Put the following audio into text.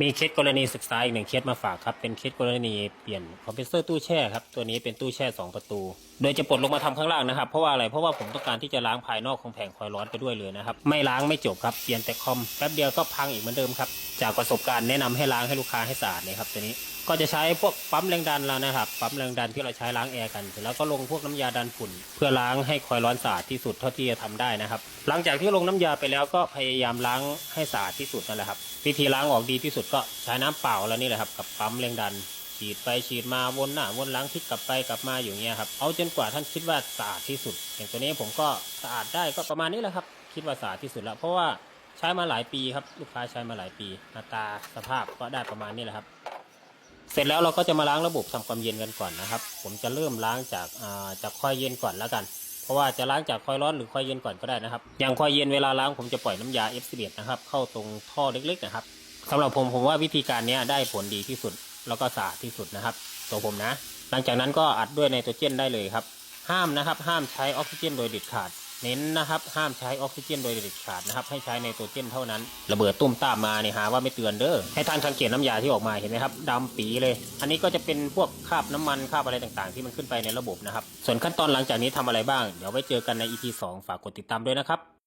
มีเคสกรณีศึกษาอีกหนึ่งเคสมาฝากครับ เป็นเคสกรณีเปลี่ยนคอมเพรสเซอร์ตู้แช่ครับ ตัวนี้เป็นตู้แช่ 2 ประตู โดยจะปลดลงมาทำข้างล่างนะครับ เพราะว่าอะไร เพราะว่าผมต้องการที่จะล้างภายนอกของแผงคอยล์ร้อนไปด้วยเลยนะครับ ไม่ล้างไม่จบครับ เปลี่ยนแต่คอมแป๊บเดียวก็พังอีกเหมือนเดิมครับ จากประสบการณ์แนะนำให้ล้างให้ลูกค้าให้สะอาดเลยครับตัวนี้ก็จะใช้พวกปั๊มแรงดันแล้วนะครับ ปั๊มแรงดันที่เราใช้ล้างแอร์กัน แล้วก็ลงพวกน้ำยาดันฝุ่น เพื่อล้างให้คอยร้อนสะอาดที่สุดเท่าที่จะทำได้นะครับ หลังจากที่ลงน้ำยาไปแล้วก็พยายามล้างให้สะอาดที่สุดนั่นแหละครับ วิธีล้างออกดีที่สุดก็ใช้น้ำเปล่าแล้วนี่แหละครับกับปั๊มแรงดันฉีดไปฉีดมาวนหน้าวนหลังพลิกกลับไปกลับมาอยู่เงี้ยครับเอาจนกว่าท่านคิดว่าสะอาดที่สุด อย่างตัวนี้ผมก็สะอาดได้ก็ประมาณนี้แหละครับ คิดว่าสะอาดที่สุดแล้วเพราะว่าใช้มาหลายปีครับลูกค้าใช้มาหลายปีหน้าตาสภาพก็ได้ประมาณนี้แหละครับ เสร็จแล้วเราก็จะมาล้างระบบทำความเย็นกันก่อนนะครับ ผมจะเริ่มล้างจากอ่าจากคอยเย็นก่อนแล้วกัน เพราะว่าจะล้างจากคอยร้อนหรือคอยเย็นก่อนก็ได้นะครับ อย่างคอยเย็นเวลาล้างผมจะปล่อยน้ำยา F11 นะครับเข้าตรงท่อเล็กๆนะครับสำหรับผมผมว่าวิธีการนี้ได้ผลดีที่สุดแล้วก็สะอาดที่สุดนะครับ ตัวผมนะ หลังจากนั้นก็อัดด้วยไนโตรเจนได้เลยครับ ห้ามนะครับ ห้ามใช้ออกซิเจนโดยเด็ดขาด เน้นนะครับห้ามใช้ออกซิเจนโดยเด็ดขาดนะครับให้ใช้ไนโตรเจนเท่านั้น ระเบิดตุ้มตามมาเนี่ยหาว่าไม่เตือนเด้อให้ท่านสังเกตน้ำยาที่ออกมาเห็นไหมครับดำปีเลย อันนี้ก็จะเป็นพวกคราบน้ำมันคราบอะไรต่างๆ ที่มันขึ้นไปในระบบนะครับส่วนขั้นตอนหลังจากนี้ทำอะไรบ้าง เดี๋ยวไว้เจอกันใน EP 2 ฝากกดติดตามด้วยนะครับ